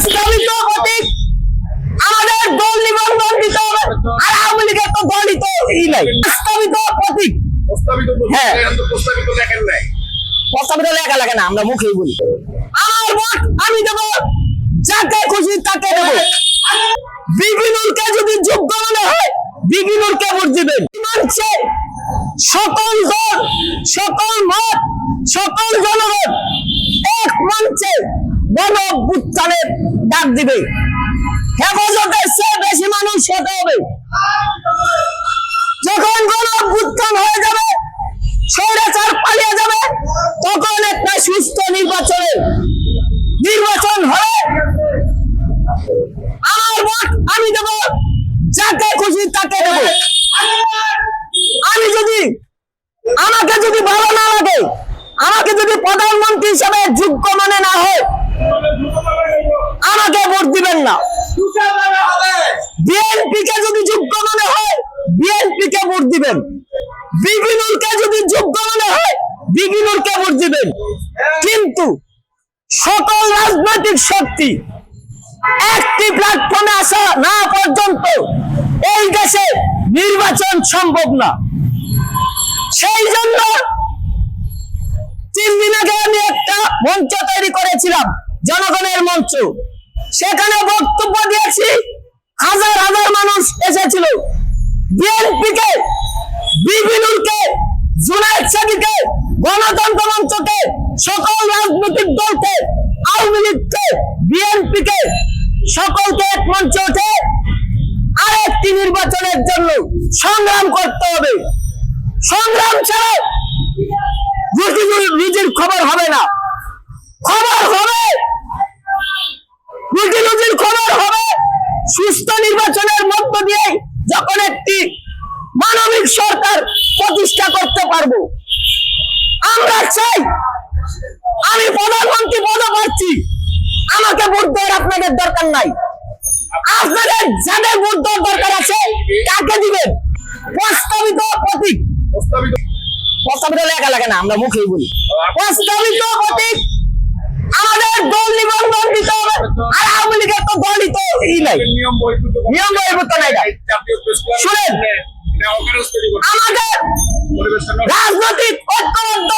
প্রস্তাবিত প্রতীক আমাদের দল নিবন্ধন দিতে হবে আর আওয়ামী লীগের তো দলই তো ই নাই প্রস্তাবিত প্রতীক প্রস্তাবিত হ্যাঁ। প্রস্তাবিত লেখেন নাই। প্রস্তাবিত লেখা লাগে না আমরা মুখেই বলি। আমার ভোট আমি দেবো যাকে খুশি তাকে দেবো। বিগিনুরকে যদি যোগ্য মনে হয় বিগিনুরকে ভোট দিবেন। মানছে সকল দল সকল মত সকল জনগণ এক মঞ্চে গণ ডাক দিবে। হেফাজতের চেয়ে বেশি মানুষ হতে হবে। যখন গণ অভ্যুত্থান হয়ে যাবে, স্বৈরাচার পালিয়ে যাবে, তখন একটা সুস্থ নির্বাচনের নির্বাচন হয়ে আমার ভোট আমি দেবো, যাকে খুশি তাকে দেবো। আমি যদি, আমাকে যদি ভালো না লাগে আমাকে যদি প্রধানমন্ত্রী হিসেবে যোগ্য মনে না হয়, আমাকে ভোট দিবেন না। বিএনপি কে যদি যোগ্য মনে হয় বিএনপি কে ভোট দিবেন। যদি যোগ্য মনে হয় ভোট দিবেন। কিন্তু সকল রাজনৈতিক শক্তি একটি প্ল্যাটফর্মে আসা না পর্যন্ত এই দেশে নির্বাচন সম্ভব না। সেই জন্য তিন দিন আগে আমি একটা মঞ্চ তৈরি করেছিলাম, জনগণের মঞ্চ। সেখানে বক্তব্য দিয়েছি, হাজার হাজার মানুষ এসেছিল। বিএনপিকে বিবিনুরকে জুনাইদ সাদিকে গণতন্ত্র মঞ্চকে, সকল রাজনৈতিক দলকে, আওয়ামী লীগকে, বিএনপিকে, সকলকে এক মঞ্চে উঠে আরেকটি নির্বাচনের জন্য সংগ্রাম করতে হবে। সংগ্রাম ছাড়া রুজি রুজির খবর হবে না। খবর হবে। খবর হবে। সুস্থ নির্বাচনের মধ্য দিয়ে যখন একটি মানবিক সরকার প্রতিষ্ঠা করতে পারব, আমরা চাই, আমি প্রধানমন্ত্রী আমাকে দেওয়ার আপনাদের দরকার নাই। আপনাদের যাদের ভোট দরকার আছে কাকে দিবেন। প্রস্তাবিত প্রতীক। প্রস্তাবিত লেখা লাগে না, আমরা মুখেই বলি। প্রস্তাবিত প্রতীক আমাদের দল নিবন্ধন দিতে হবে। আর আওয়ামী লীগের তো দলই তো ই নাই। নিয়ম বহির্ভূত নাই শুনেন। আমাদের রাজনৈতিক ঐক্যবদ্ধ